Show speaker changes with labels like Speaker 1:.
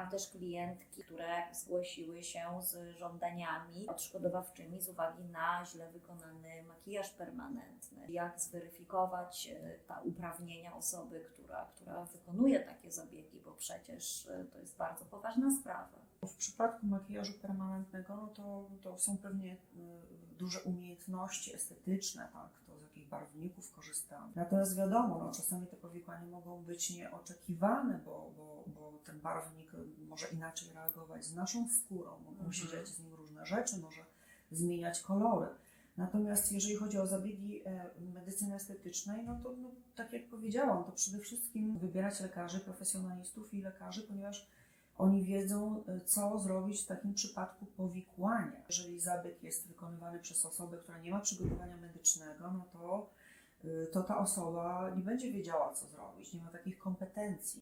Speaker 1: Miałam też klientki, które zgłosiły się z żądaniami odszkodowawczymi z uwagi na źle wykonany makijaż permanentny. Jak zweryfikować e, ta uprawnienia osoby, która, która wykonuje takie zabiegi, bo przecież e, to jest bardzo poważna sprawa.
Speaker 2: W przypadku makijażu permanentnego, no to, to są pewnie y, duże umiejętności estetyczne, tak, to z jakich barwników korzystamy. Natomiast wiadomo, no, czasami te powikłania mogą być nieoczekiwane, bo ten barwnik może inaczej reagować z naszą skórą, mogą
Speaker 1: Mhm.
Speaker 2: się dziać z nim różne rzeczy, może zmieniać kolory. Natomiast jeżeli chodzi o zabiegi e, medycyny estetycznej, no to no, tak jak powiedziałam, to przede wszystkim wybierać lekarzy, profesjonalistów i lekarzy, ponieważ oni wiedzą, y, co zrobić w takim przypadku powikłania. Jeżeli zabieg jest wykonywany przez osobę, która nie ma przygotowania medycznego, no to, y, to ta osoba nie będzie wiedziała, co zrobić, nie ma takich kompetencji.